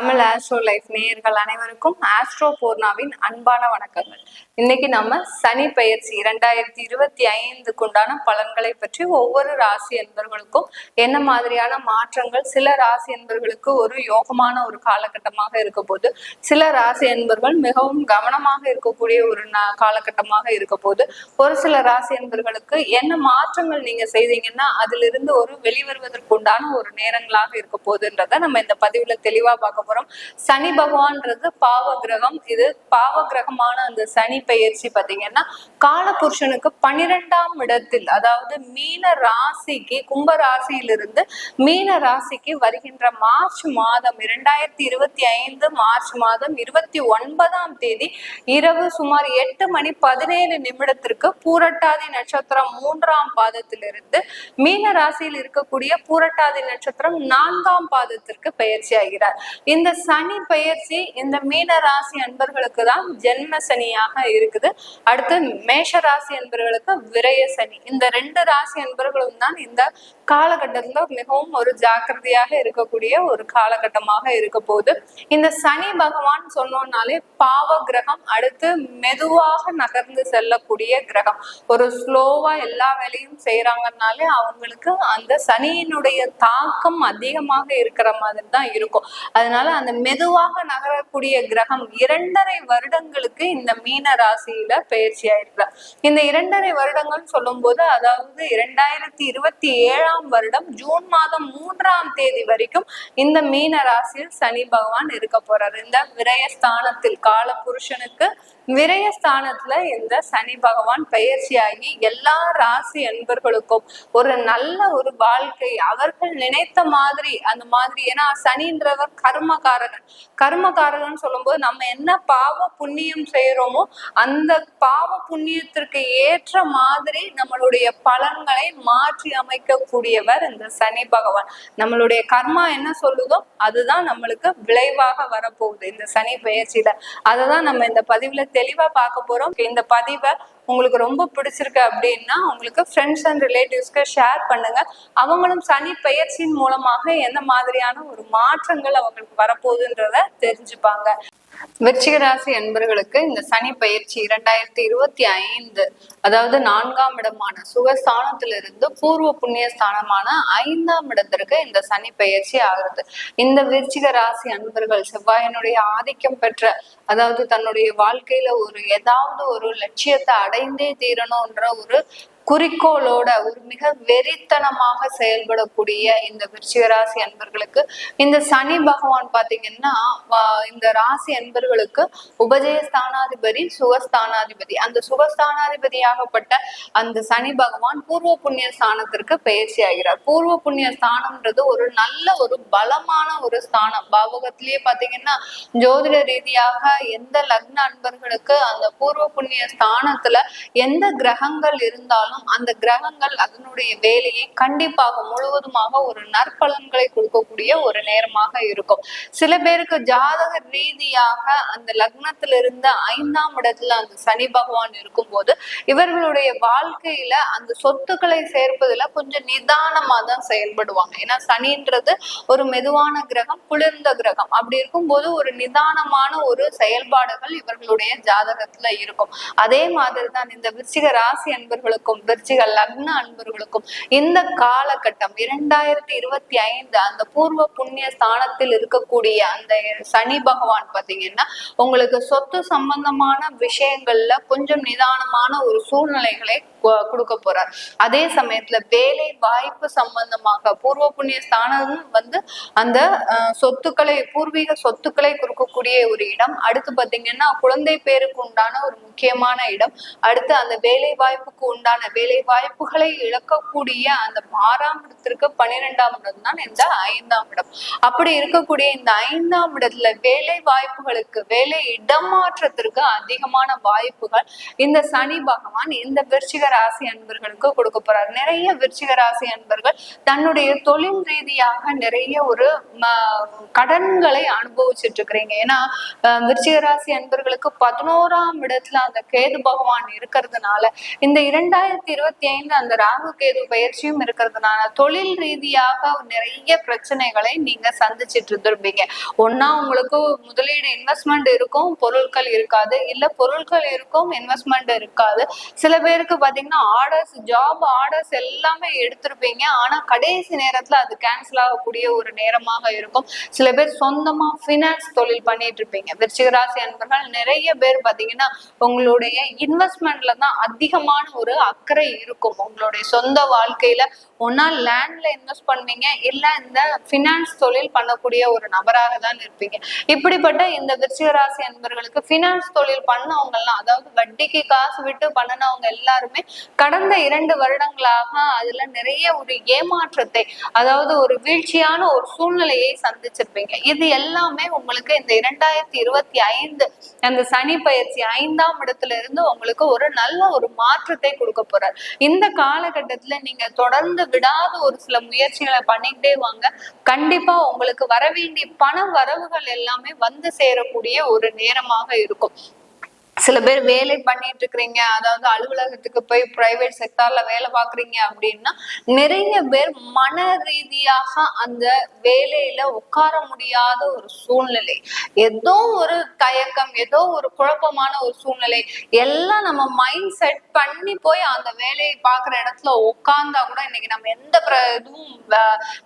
Tamil astro life நேயர்கள் அனைவருக்கும் astro பூர்ணாவின் அன்பான வணக்கங்கள். இன்னைக்கு நம்ம சனி பயிற்சி இரண்டாயிரத்தி இருபத்தி ஐந்துக்கு உண்டான பலன்களை பற்றி ஒவ்வொரு ராசி என்பர்களுக்கும் என்ன மாதிரியான மாற்றங்கள் சில ராசி என்பர்களுக்கு ஒரு யோகமான ஒரு காலகட்டமாக இருக்க போது சில ராசி என்பர்கள் மிகவும் கவனமாக இருக்கக்கூடிய ஒரு காலகட்டமாக இருக்க போது ஒரு சில ராசி என்பர்களுக்கு என்ன மாற்றங்கள் நீங்க செய்தீங்கன்னா அதிலிருந்து ஒரு வெளிவருவதற்கு உண்டான ஒரு நேரங்களாக இருக்க போகுதுன்றத நம்ம இந்த பதிவுல தெளிவா பார்க்க போறோம் சனி பகவான்றது பாவ கிரகம் இது பாவ கிரகமான அந்த சனி பெயர்ச்சி பாத்தீங்கன்னா காலபுருஷனுக்கு பனிரெண்டாம் இடத்தில் அதாவது மீன ராசிக்கு கும்ப ராசியிலிருந்து மீன ராசிக்கு வருகின்ற மார்ச் மாதம் இரண்டாயிரத்தி இருபத்தி ஐந்து மார்ச் மாதம் இருபத்தி ஒன்பதாம் தேதி இரவு சுமார் எட்டு மணி பதினேழு நிமிடத்திற்கு பூரட்டாதி நட்சத்திரம் மூன்றாம் பாதத்திலிருந்து மீன ராசியில் இருக்கக்கூடிய பூரட்டாதி நட்சத்திரம் நான்காம் பாதத்திற்கு பயிற்சி ஆகிறார். இந்த சனி பயிற்சி இந்த மீன ராசி அன்பர்களுக்கு தான் ஜென்ம சனியாக இருக்குது. அடுத்து மேஷ ராசி அன்பர்களுக்கு விரய சனி. இந்த ரெண்டு ராசி அன்பர்களும் தான் இந்த காலகட்டத்துல மிகவும் ஒரு ஜாக்கிரதையாக இருக்கக்கூடிய ஒரு காலகட்டமாக இருக்க போகுது. இந்த சனி பகவான் சொன்னோம்னாலே பாவ கிரகம் அடுத்து மெதுவாக நகர்ந்து செல்லக்கூடிய கிரகம். ஒரு ஸ்லோவா எல்லா வேலையும் செய்யறாங்கனாலே அவங்களுக்கு அந்த சனியினுடைய தாக்கம் அதிகமாக இருக்கிற மாதிரி தான் இருக்கும். அதனால அதனால அந்த மெதுவாக நகரக்கூடிய கிரகம் இரண்டரை வருடங்களுக்கு இந்த மீன ராசியில பயிற்சி ஆயிருக்கிறார் இந்த இரண்டரை வருடங்கள் சொல்லும் போது அதாவது இரண்டாயிரத்தி இருபத்தி ஏழாம் வருடம் ஜூன் மாதம் மூன்றாம் தேதி வரைக்கும் இந்த மீன ராசியில் சனி பகவான் இருக்க போறாரு. இந்த விரயஸ்தானத்தில் கால புருஷனுக்கு விரயஸ்தானத்துல இந்த சனி பகவான் பயிற்சியாகி எல்லா ராசி அன்பர்களுக்கும் ஒரு நல்ல ஒரு வாழ்க்கை அவர்கள் நினைத்த மாதிரி அந்த மாதிரி. ஏன்னா சனின்றவர் கர்ம கர்மகாரகன் கர்மகாரகன் சொல்லும்போது நம்ம என்ன பாவ புண்ணியம் செய்யறோமோ அந்த பாவ புண்ணியத்திற்கு ஏற்ற மாதிரி நம்மளுடைய பலன்களை மாற்றி அமைக்கக்கூடியவர் இந்த சனி பகவான். நம்மளுடைய கர்மா என்ன சொல்லுதோ அதுதான் நம்மளுக்கு விளைவாக வரப்போகுது. இந்த சனி பயிற்சியில அதை தான் நம்ம இந்த பதிவுல தெளிவா பார்க்க போறோம். இந்த பதிவை உங்களுக்கு ரொம்ப பிடிச்சிருக்கு அப்படின்னா உங்களுக்கு ஃப்ரெண்ட்ஸ் அண்ட் ரிலேட்டிவ்ஸ்க்கு ஷேர் பண்ணுங்க. அவங்களும் சனி பயிற்சியின் மூலமாக எந்த மாதிரியான ஒரு மாற்றங்கள் அவங்களுக்கு வரப்போகுதுன்றத தெரிஞ்சுப்பாங்க. விருச்சிக ராசி அன்பர்களுக்கு இந்த சனி பயிற்சி இரண்டாயிரத்தி இருபத்தி ஐந்து அதாவது நான்காம் இடமான சுகஸ்தானத்திலிருந்து பூர்வ புண்ணிய ஸ்தானமான ஐந்தாம் இடத்திற்கு இந்த சனி பயிற்சி ஆகிறது. இந்த விருச்சிக ராசி அன்பர்கள் செவ்வாயினுடைய ஆதிக்கம் பெற்ற அதாவது தன்னுடைய வாழ்க்கையில ஒரு ஏதாவது ஒரு லட்சியத்தை அடைந்தே தீரணும்ன்ற ஒரு குறிக்கோளோட ஒரு மிக வெறித்தனமாக செயல்படக்கூடிய இந்த விருச்சிக ராசி அன்பர்களுக்கு இந்த சனி பகவான் பாத்தீங்கன்னா இந்த ராசி அன்பர்களுக்கு உபஜய ஸ்தானாதிபதி சுகஸ்தானாதிபதி. அந்த சுகஸ்தானாதிபதியாகப்பட்ட அந்த சனி பகவான் பூர்வ புண்ணிய ஸ்தானத்திற்கு பயிற்சி ஆகிறார். பூர்வ புண்ணிய ஸ்தானம்ன்றது ஒரு நல்ல ஒரு பலமான ஒரு ஸ்தானம். பாவகத்திலேயே பாத்தீங்கன்னா ஜோதிட ரீதியாக எந்த லக்ன அன்பர்களுக்கு அந்த பூர்வ புண்ணிய ஸ்தானத்துல எந்த கிரகங்கள் இருந்தாலும் அந்த கிரகங்கள் அதனுடைய வேலையை கண்டிப்பாக முழுவதுமாக ஒரு நற்பலன்களை கொடுக்கக்கூடிய ஒரு நேரமாக இருக்கும். சில பேருக்கு ஜாதக ரீதியாக அந்த லக்னத்துல இருந்த ஐந்தாம் இடத்துல அந்த சனி பகவான் இருக்கும்போது இவர்களுடைய வாழ்க்கையில அந்த சொத்துக்களை சேர்ப்பதுல கொஞ்சம் நிதானமா தான் செயல்படுவாங்க. ஏன்னா சனின்றது ஒரு மெதுவான கிரகம் குளிர்ந்த கிரகம். அப்படி இருக்கும்போது ஒரு நிதானமான ஒரு செயல்பாடுகள் இவர்களுடைய ஜாதகத்துல இருக்கும். அதே மாதிரி தான் இந்த விருச்சிக ராசி அன்பர்களுக்கும் விருச்சிக லக்ன அன்பர்களுக்கும் இந்த காலகட்டம் இரண்டாயிரத்தி இருபத்தி ஐந்து அந்த பூர்வ புண்ணிய ஸ்தானத்தில் இருக்கக்கூடிய அந்த சனி பகவான் பாத்தீங்கன்னா உங்களுக்கு சொத்து சம்பந்தமான விஷயங்கள்ல கொஞ்சம் நிதானமான ஒரு சூழ்நிலைகளை கொடுக்க போறார். அதே சமயத்துல வேலை வாய்ப்பு சம்பந்தமாக பூர்வ புண்ணிய ஸ்தானம் வந்து அந்த சொத்துக்களை பூர்வீக சொத்துக்களை கொடுக்கக்கூடிய ஒரு இடம். அடுத்து பாத்தீங்கன்னா குழந்தை பேருக்கு உண்டான ஒரு முக்கியமான இடம். அடுத்து அந்த வேலை வாய்ப்புக்கு உண்டான வேலை வாய்ப்புகளை இழக்கக்கூடிய அந்த ஆறாம் இடத்திற்கு பன்னிரெண்டாம் இடம் தான் இந்த ஐந்தாம் இடம். அப்படி இருக்கக்கூடிய இந்த ஐந்தாம் இடத்துல வேலை வாய்ப்புகளுக்கு வேலை இடமாற்றத்திற்கு அதிகமான வாய்ப்புகள். இந்த சனி பகவான் இந்த விருச்சிக ராசி அன்பர்களுக்கு கொடுக்க போறார். நிறைய விருச்சிக ராசி அன்பர்கள் தன்னுடைய தொழில் ரீதியாக நிறைய ஒரு கடன்களை அனுபவிச்சுட்டு இருக்கிறீங்க ஏன்னா விருச்சிக ராசி அன்பர்களுக்கு பதினோராம் இடத்துல அந்த கேது பகவான் இருக்கிறதுனால இந்த இரண்டாயிரத்தி இரண்டாயிரத்தி இருபத்தி ஐந்து அந்த ராகு கேது பயிற்சியும் இருக்கிறதுனால தொழில் ரீதியாக நிறைய பிரச்சனைகளை நீங்க சந்திச்சிட்டு இருந்திருப்பீங்க ஒன்னா உங்களுக்கு முதலீடு இன்வெஸ்ட்மெண்ட் இருக்கும் பொருட்கள் இருக்காது. இல்ல பொருட்கள் இருக்கும் இன்வெஸ்ட்மெண்ட் இருக்காது. சில பேருக்கு பாத்தீங்கன்னா ஆர்டர்ஸ் ஜாப் ஆர்டர்ஸ் எல்லாமே எடுத்திருப்பீங்க. ஆனா கடைசி நேரத்துல அது கேன்சல் ஆகக்கூடிய ஒரு நேரமாக இருக்கும். சில பேர் சொந்தமா ஃபினான்ஸ் தொழில் பண்ணிட்டு இருப்பீங்க விருச்சிகராசி அன்பர்கள் நிறைய பேர் பாத்தீங்கன்னா உங்களுடைய இன்வெஸ்ட்மெண்ட்ல தான் அதிகமான ஒரு அக்கறை இருக்கும். உங்களுடைய சொந்த வாழ்க்கையில ஒன்னா லேண்ட்ல இன்வெஸ்ட் பண்ணுவீங்க. இல்ல இந்த ஃபினான்ஸ் தொழில் பண்ணக்கூடிய ஒரு நபராக தான் இருப்பீங்க. இப்படிப்பட்ட இந்த விருச்சிக ராசி அன்பர்களுக்கு ஃபினான்ஸ் தொழில் பண்ணவங்க எல்லாம் அதாவது வட்டிக்கு காசு விட்டு பண்ணினவங்க எல்லாருமே கடந்த இரண்டு வருடங்களாக அதுல நிறைய ஒரு ஏமாற்றத்தை அதாவது ஒரு வீழ்ச்சியான ஒரு சூழ்நிலையை சந்திச்சிருப்பீங்க. இது எல்லாமே உங்களுக்கு இந்த இரண்டாயிரத்தி இருபத்தி ஐந்து அந்த சனி பயிற்சி ஐந்தாம் இடத்துல இருந்து உங்களுக்கு ஒரு நல்ல ஒரு மாற்றத்தை கொடுக்க போறார். இந்த காலகட்டத்துல நீங்க தொடர்ந்து விடாத ஒரு சில முயற்சிகளை பண்ணிக்கிட்டே வாங்க. கண்டிப்பா உங்களுக்கு வர வேண்டிய பண வரவுகள் எல்லாமே வந்து சேரக்கூடிய ஒரு நேரமாக இருக்கும். சில பேர் வேலை பண்ணிட்டு இருக்கிறீங்க அதாவது அலுவலகத்துக்கு போய் பிரைவேட் செக்டார்ல வேலை பாக்குறீங்க அப்படின்னா நிறைய பேர் மன ரீதியாக அந்த வேலையில உட்கார முடியாத ஒரு சூழ்நிலை. ஏதோ ஒரு தயக்கம் ஏதோ ஒரு குழப்பமான ஒரு சூழ்நிலை. எல்லாம் நம்ம மைண்ட் செட் பண்ணி போய் அந்த வேலையை பாக்குற இடத்துல உட்கார்ந்தா கூட இன்னைக்கு நம்ம எந்த பிர- இதுவும்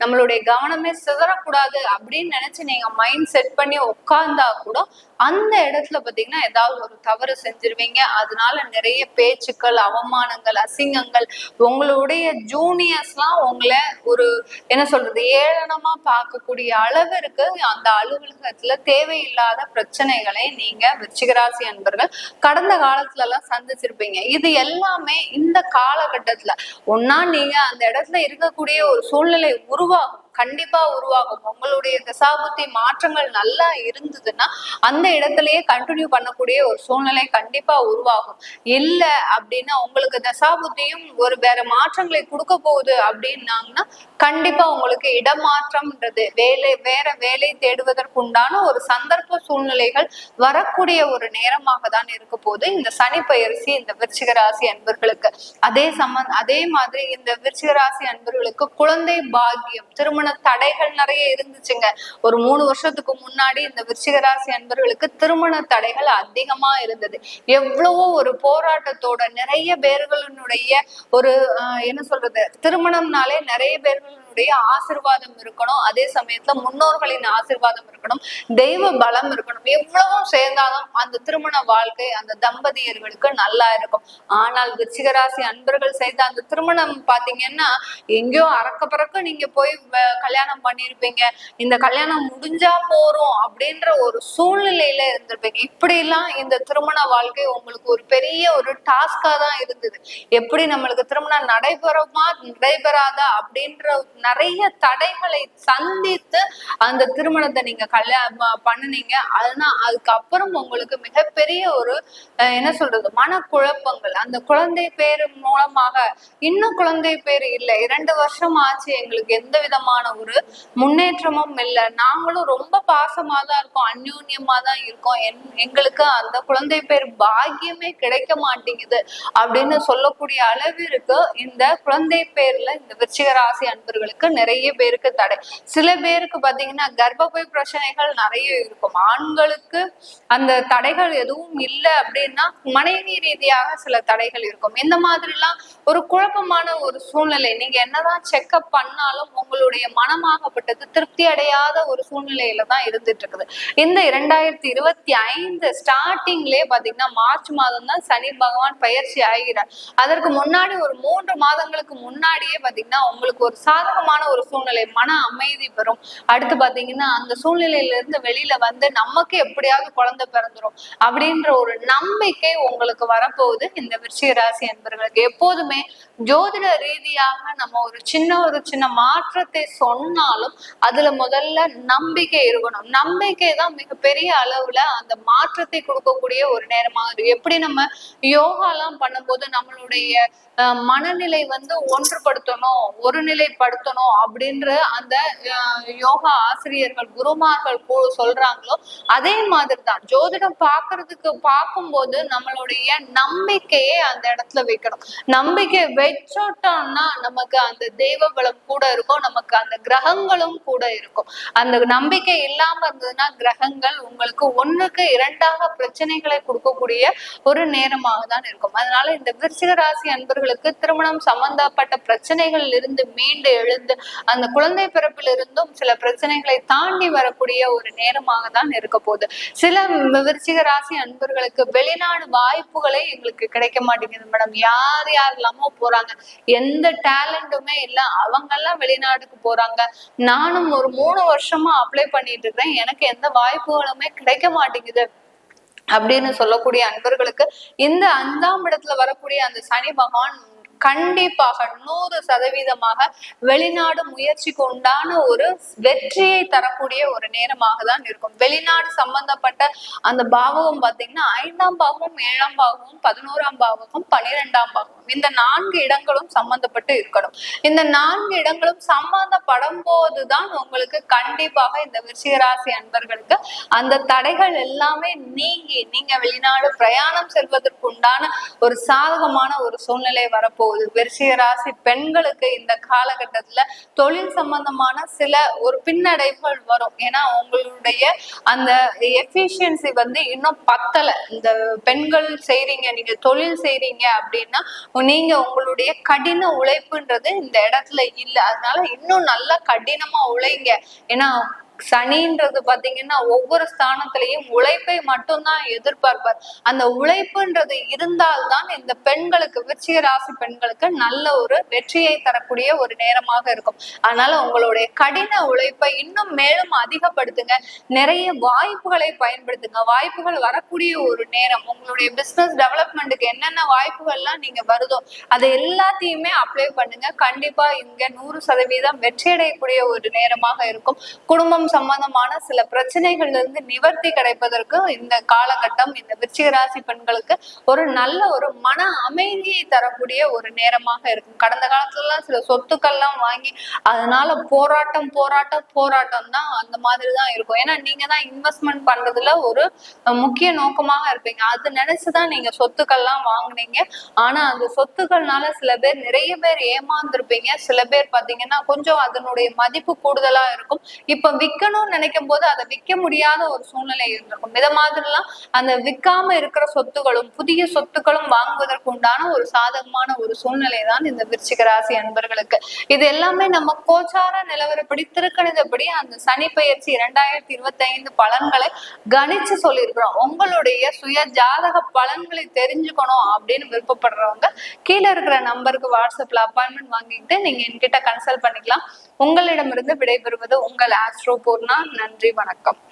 நம்மளுடைய கவனமே சிதறக்கூடாது அப்படின்னு நினைச்சு நீங்க மைண்ட் செட் பண்ணி உட்கார்ந்தா கூட அந்த இடத்துல பாத்தீங்கன்னா ஏதாவது ஒரு தவறு செஞ்சிருவீங்க. அதனால நிறைய பேச்சுக்கள் அவமானங்கள் அசிங்கங்கள் உங்களுடைய ஜூனியர்ஸ்லாம் உங்களை ஒரு என்ன சொல்றது ஏளனமா பார்க்கக்கூடிய அளவிற்கு அந்த அலுவலகத்துல தேவையில்லாத பிரச்சனைகளை நீங்க விருச்சிகராசி அன்பர்கள் கடந்த காலத்துல எல்லாம் சந்திச்சிருப்பீங்க. இது எல்லாமே இந்த காலகட்டத்துல. ஒன்னா நீங்க அந்த இடத்துல இருக்கக்கூடிய ஒரு சூழ்நிலை உருவாகும் கண்டிப்பா உருவாகும். உங்களுடைய தசாபுத்தி மாற்றங்கள் நல்லா இருந்ததுன்னா அந்த இடத்துலயே கண்டினியூ பண்ணக்கூடிய ஒரு சூழ்நிலை கண்டிப்பா உருவாகும். இல்ல அப்படின்னா உங்களுக்கு தசாபுத்தியும் ஒரு வேற மாற்றங்களை கொடுக்க போகுது அப்படின்னாங்கன்னா கண்டிப்பா உங்களுக்கு இடமாற்றம்ன்றது வேலை வேற வேலை தேடுவதற்குண்டான ஒரு சந்தர்ப்ப சூழ்நிலைகள் வரக்கூடிய ஒரு நேரமாக தான் இருக்க போது இந்த சனி பயிற்சி இந்த விருச்சிக ராசி அன்பர்களுக்கு. அதே சம்பந்த அதே மாதிரி இந்த விருச்சிக ராசி அன்பர்களுக்கு குழந்தை பாக்கியம் திருமண தடைகள் நிறைய இருந்துச்சுங்க. ஒரு மூணு வருஷத்துக்கு முன்னாடி இந்த விருச்சிகராசி அன்பர்களுக்கு திருமண தடைகள் அதிகமா இருந்தது. எவ்வளவோ ஒரு போராட்டத்தோட நிறைய பேர்களினுடைய ஒரு என்ன சொல்றது திருமணம்னாலே நிறைய பேர்கள் பேர்களுடைய ஆசிர்வாதம் இருக்கணும். அதே சமயத்துல முன்னோர்களின் ஆசிர்வாதம் இருக்கணும். தெய்வ பலம் இருக்கணும். எவ்வளவும் சேர்ந்தாலும் அந்த திருமண வாழ்க்கை அந்த தம்பதியர்களுக்கு நல்லா இருக்கும். ஆனால் விருச்சிகராசி அன்பர்கள் செய்த அந்த திருமணம் பாத்தீங்கன்னா எங்கேயோ அறக்க பறக்க நீங்க போய் கல்யாணம் பண்ணிருப்பீங்க. இந்த கல்யாணம் முடிஞ்சா போறோம் அப்படின்ற ஒரு சூழ்நிலையில இருந்திருப்பீங்க. இப்படி எல்லாம் இந்த திருமண வாழ்க்கை உங்களுக்கு ஒரு பெரிய ஒரு டாஸ்கா தான் இருந்தது. எப்படி நம்மளுக்கு திருமணம் நடைபெறுமா நடைபெறாதா அப்படின்ற நிறைய தடைகளை சந்தித்து அந்த திருமணத்தை நீங்க கல்யாணம் பண்ணுனீங்க. ஆனா அதுக்கப்புறம் உங்களுக்கு மிகப்பெரிய ஒரு என்ன சொல்றது மனக்குழப்பங்கள். அந்த குழந்தை பேர் மூலமாக இன்னும் குழந்தை பேர் இல்லை. இரண்டு வருஷம் ஆச்சு எங்களுக்கு எந்த விதமான ஒரு முன்னேற்றமும் இல்லை. நாங்களும் ரொம்ப பாசமா தான் இருக்கோம். அந்யூன்யமா தான் இருக்கோம். என்- எங்களுக்கு அந்த குழந்தை பேர் பாக்கியமே கிடைக்க மாட்டேங்குது அப்படின்னு சொல்லக்கூடிய அளவிற்கு இந்த குழந்தை பேர்ல இந்த விருச்சிக ராசி அன்பர்களுக்கு நிறைய பேருக்கு தடை. சில பேருக்கு பாத்தீங்கன்னா கர்ப்பப்பை பிரச்சனைகள் நிறைய இருக்கும். ஆண்களுக்கு அந்த தடைகள் எதுவும் இல்லை அப்படின்னா மனைவி ரீதியாக சில தடைகள் இருக்கும். இந்த மாதிரிலாம் ஒரு குழப்பமான ஒரு சூழ்நிலை. நீங்க என்னதான் செக்அப் பண்ணாலும் உங்களுடைய மனமாகப்பட்டது திருப்தி அடையாத ஒரு சூழ்நிலையில தான் இருந்துட்டு இருக்குது. இந்த இரண்டாயிரத்தி இருபத்தி ஐந்து ஸ்டார்டிங்லயே பாத்தீங்கன்னா மார்ச் மாதம் தான் சனி பகவான் பயிற்சி ஆகிறார். அதற்கு முன்னாடி ஒரு மூன்று மாதங்களுக்கு முன்னாடியே பாத்தீங்கன்னா உங்களுக்கு ஒரு சாதகமான ஒரு சூழ்நிலை மன அமைதி பெறும் அடுத்து பாத்தீங்கன்னா அந்த சூழ்நிலையில இருந்து வெளியில வந்து நமக்கு எப்படியாவது குழந்தை பிறந்துரும் அப்படின்ற ஒரு நம்பிக்கை உங்களுக்கு வரப்போகுது. இந்த விருச்சிக ராசி என்பர்களுக்கு எப்போதுமே ஜோதிட ரீதியாக நம்ம ஒரு சின்ன ஒரு சின்ன மாற்றத்தை சொன்னாலும் அதுல முதல்ல நம்பிக்கை இருக்கணும். நம்பிக்கை தான் மிகப்பெரிய அளவுல அந்த மாற்றத்தை கொடுக்கக்கூடிய ஒரு நேரமாக இருக்கு. எப்படி நம்ம யோகா எல்லாம் பண்ணும்போது நம்மளுடைய அஹ், மனநிலை வந்து ஒன்றுபடுத்தணும் ஒரு நிலைப்படுத்தணும் இருக்கணும் அப்படின்ற அந்த யோகா ஆசிரியர்கள் குருமார்கள் சொல்றாங்களோ அதே மாதிரி தான் ஜோதிடம் பாக்குறதுக்கு பார்க்கும்போது நம்மளுடைய நம்பிக்கையே அந்த இடத்துல வைக்கணும். நம்பிக்கை வச்சோட்டோம்னா நமக்கு அந்த தெய்வ பலம் கூட இருக்கும் நமக்கு அந்த கிரகங்களும் கூட இருக்கும். அந்த நம்பிக்கை இல்லாம இருந்ததுன்னா கிரகங்கள் உங்களுக்கு ஒண்ணுக்கு இரண்டாக பிரச்சனைகளை கொடுக்கக்கூடிய ஒரு நேரமாக தான் இருக்கும். அதனால இந்த விருச்சிக ராசி அன்பர்களுக்கு திருமணம் சம்பந்தப்பட்ட பிரச்சனைகள் இருந்து மீண்டு இருந்து அந்த குழந்தை பிறப்பில் இருந்தும் சில பிரச்சனைகளை தாண்டி வரக்கூடிய ஒரு நேரமாக தான் இருக்க போகுது. சில விருச்சிக ராசி அன்பர்களுக்கு வெளிநாடு வாய்ப்புகளே எங்களுக்கு கிடைக்க மாட்டேங்குது மேடம். யார் யாரெல்லாமோ போறாங்க? எந்த டேலண்ட்டுமே இல்ல. அவங்க எல்லாம் வெளிநாட்டுக்கு போறாங்க. நானும் ஒரு மூணு வருஷமா அப்ளை பண்ணிட்டு இருக்கேன். எனக்கு எந்த வாய்ப்புகளுமே கிடைக்க மாட்டேங்குது. அப்படின்னு சொல்லக்கூடிய அன்பர்களுக்கு இந்த அஞ்சாம் இடத்துல வரக்கூடிய அந்த சனி பகவான் கண்டிப்பாக நூறு சதவீதமாக வெளிநாடு முயற்சிக்கு உண்டான ஒரு வெற்றியை தரக்கூடிய ஒரு நேரமாக தான் இருக்கும். வெளிநாடு சம்பந்தப்பட்ட அந்த பாவகம் பாத்தீங்கன்னா ஐந்தாம் பாவமும் ஏழாம் பாவமும் பதினோராம் பாவமும் பன்னிரெண்டாம் பாவமும் இந்த நான்கு இடங்களும் சம்பந்தப்பட்டு இருக்கணும். இந்த நான்கு இடங்களும் சம்பந்தப்படும் போதுதான் உங்களுக்கு கண்டிப்பாக இந்த விஷயராசி அன்பர்களுக்கு அந்த தடைகள் எல்லாமே நீங்கி நீங்க வெளிநாடு பிரயாணம் செல்வதற்கு உண்டான ஒரு சாதகமான ஒரு சூழ்நிலை வரப்போகுது. விருச்சிக ராசி பெண்களுக்கு இந்த காலகட்டத்துல தொழில் சம்பந்தமான சில ஒரு பின்னடைவுகள் வரும். ஏன்னா உங்களுடைய அந்த எஃபிஷியன்சி வந்து இன்னும் பத்தல. இந்த பெண்கள் செய்றீங்க நீங்க தொழில் செய்றீங்க அப்படின்னா நீங்க உங்களுடைய கடின உழைப்புன்றது இந்த இடத்துல இல்லை. அதனால இன்னும் நல்லா கடினமா உழைங்க. ஏன்னா சனின்றது பாத்தீங்கன்னா ஒவ்வொரு ஸ்தானத்திலையும் உழைப்பை மட்டும்தான் எதிர்பார்ப்பார். அந்த உழைப்புன்றது இருந்தால்தான் இந்த பெண்களுக்கு விருச்சிக ராசி பெண்களுக்கு நல்ல ஒரு வெற்றியை தரக்கூடிய ஒரு நேரமாக இருக்கும். அதனால உங்களுடைய கடின உழைப்பை இன்னும் மேலும் அதிகப்படுத்துங்க. நிறைய வாய்ப்புகளை பயன்படுத்துங்க. வாய்ப்புகள் வரக்கூடிய ஒரு நேரம். உங்களுடைய பிசினஸ் டெவலப்மெண்ட்டுக்கு என்னென்ன வாய்ப்புகள்லாம் நீங்க வருதோ அதை எல்லாத்தையுமே அப்ளை பண்ணுங்க. கண்டிப்பா இங்க நூறு சதவீதம் வெற்றியடையக்கூடிய ஒரு நேரமாக இருக்கும். குடும்பம் சம்பந்தமான சில பிரச்சனைகள்ல இருந்து நிவர்த்தி கிடைப்பதற்கு இந்த காலகட்டம் இந்த விருச்சிக ராசி பெண்களுக்கு ஒரு நல்ல ஒரு மன அமைதியை தரக்கூடிய ஒரு நேரமாக இருக்கும். கடந்த காலத்துலலாம் சில சொத்துக்கள்லாம் வாங்கி அதனால போராட்டம் போராட்டம் போராட்டம் தான் அந்த மாதிரி தான் இருக்கும். ஏன்னா நீங்க தான் இன்வெஸ்ட்மெண்ட் பண்றதுல ஒரு முக்கிய நோக்கமாக இருப்பீங்க. அது நினைச்சுதான் நீங்க சொத்துக்கள்லாம் வாங்குனீங்க. ஆனா அந்த சொத்துக்கள்னால சில பேர் நிறைய பேர் ஏமாந்துருப்பீங்க. சில பேர் பாத்தீங்கன்னா கொஞ்சம் அதனுடைய மதிப்பு கூடுதலா இருக்கும். இப்ப விற்கணும்னு நினைக்கும் போது அதை விற்க முடியாத ஒரு சூழ்நிலை இருந்திருக்கும். இதை மாதிரிலாம் அந்த விற்காம இருக்கிற சொத்துகளும் புதிய சொத்துக்களும் வாங்குவதற்கு உண்டான ஒரு சாதகமான ஒரு சூழ்நிலை தான் இந்த விருச்சிக ராசி அன்பர்களுக்கு. இது எல்லாமே நம்ம கோச்சார நிலவரப்படி திருக்கணிதப்படி அந்த சனி பயிற்சி இரண்டாயிரத்தி இருபத்தி ஐந்து பலன்களை கணிச்சு சொல்லியிருக்கிறோம். உங்களுடைய சுய ஜாதக பலன்களை தெரிஞ்சுக்கணும் அப்படின்னு விருப்பப்படுறவங்க கீழே இருக்கிற நம்பருக்கு வாட்ஸ்அப்ல அப்பாயின்மெண்ட் வாங்கிக்கிட்டு நீங்க என்கிட்ட கன்சல்ட் பண்ணிக்கலாம். உங்களிடமிருந்து விடைபெறுவது உங்கள் ஆஸ்ட்ரோ பூர்ணா நன்றி வணக்கம்.